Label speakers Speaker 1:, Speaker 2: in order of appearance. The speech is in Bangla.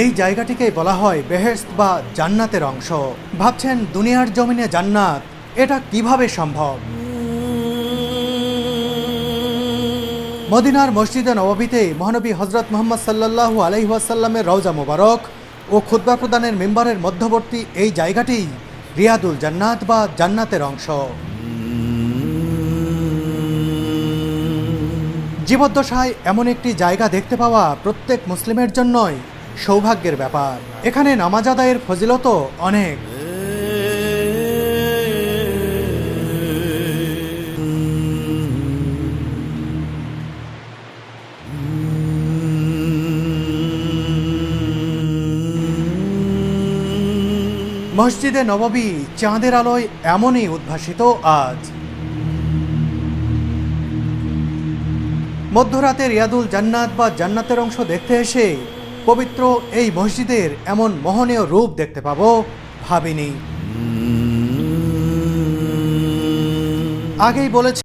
Speaker 1: এই জায়গাটিকেই বলা হয় বেহেস্ত বা জান্নাতের অংশ। ভাবছেন দুনিয়ার জমিনে জান্নাত, এটা কীভাবে সম্ভব? মদিনার মসজিদে নববীতে মহানবী হজরত মোহাম্মদ সাল্লাল্লাহু আলহিহাসাল্লামের রওজা মোবারক ও খুদ্া প্রদানের মেম্বারের মধ্যবর্তী এই জায়গাটি রিয়াদুল জান্নাত বা জান্নাতের অংশ। জীবদ্দশায় এমন একটি জায়গা দেখতে পাওয়া প্রত্যেক মুসলিমের জন্যই সৌভাগ্যের ব্যাপার। এখানে নামাজ আদায়ের ফজিলত অনেক। মসজিদে নববী চাঁদের আলোয় এমনই উদ্ভাসিত আজ। মধ্যরাতে রিয়াদুল জান্নাত বা জান্নাতের অংশ দেখতে এসে পবিত্র এই মসজিদের এমন মোহনীয় রূপ দেখতে পাবো ভাবিনি। আগেই বলেছি